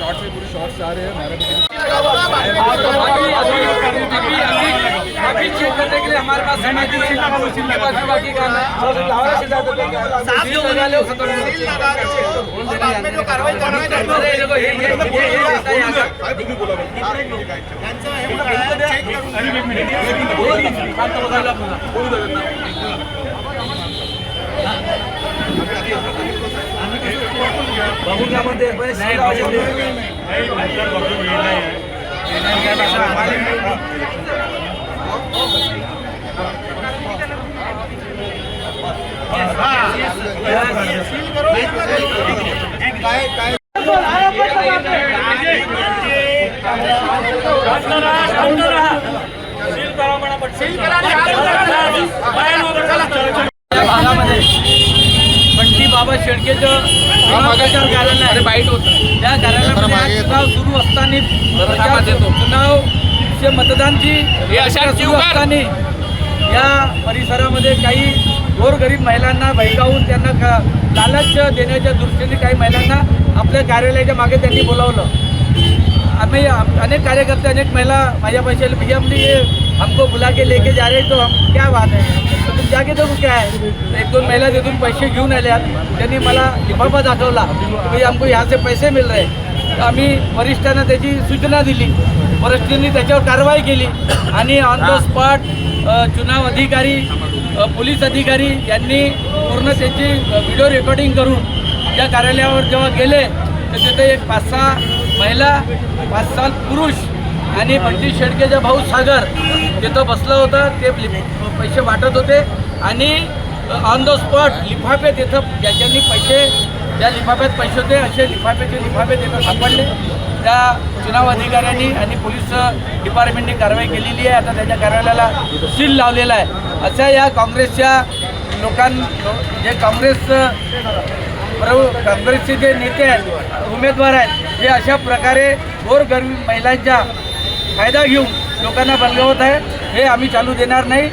Shorts में पूरे shorts आ रहे हैं हमारा चेक करने के लिए हमारे पास बाकी काम है सील लगा लो खत्म अरे देखो ये ये ये ये रास्ता है यहाँ का बघून पहिले सील लावायचे. बाबा शेडकेचं प्रचार कार्यालय आहे. बाईट होत. त्या कार्यालयामध्ये चुनाव सुरू असताना येतो चुनावचे मतदानची सुरू असताना या परिसरामध्ये काही गोरगरीब महिलांना भैकावून त्यांना का- लालच देण्याच्या दृष्टीने काही महिलांना आपल्या कार्यालयाच्या मागे त्यांनी बोलावलं. आम्ही अनेक कार्यकर्ते अनेक महिला माझ्या पैसे भैया ये हमको बुला के लेके जा रहे तो हम क्या बात है? तो तुम जाके देखो क्या है। एक दोन महिला तिथून पैसे घेऊन आल्यात त्यांनी मला लिफाफा दाखवला की आमको ह्याचे से पैसे मिल रहे तर आम्ही वरिष्ठांना त्याची सूचना दिली. वरिष्ठांनी त्याच्यावर कारवाई केली. आणि ऑन द स्पॉट चुनाव अधिकारी पोलीस अधिकारी यांनी पूर्ण त्याची व्हिडिओ रेकॉर्डिंग करून त्या कार्यालयावर जेव्हा गेले तर तिथे एक पाच सहा महिला पाच सहा पुरुष आणि बंटी शेडकेचा भाऊ सागर तिथं बसलं होतं ते पैसे वाटत होते. आणि ऑन द स्पॉट लिफाफे तिथं ज्याच्यानी पैसे ज्या लिफाफ्यात पैसे होते असे लिफाफ्याचे लिफाफे तिथं सापडले. त्या चुनाव अधिकाऱ्यांनी आणि पोलीस डिपार्टमेंटने कारवाई केलेली आहे. आता त्याच्या कार्यालयाला सील लावलेला आहे. अशा या काँग्रेसच्या लोकां जे काँग्रेस प्रभू काँग्रेसचे जे नेते आहेत उमेदवार आहेत हे अशा प्रकारे गोरगरीब महिलांचा फायदा घेऊन लोकांना बलगवत आहे. हे आम्ही चालू देणार नाही.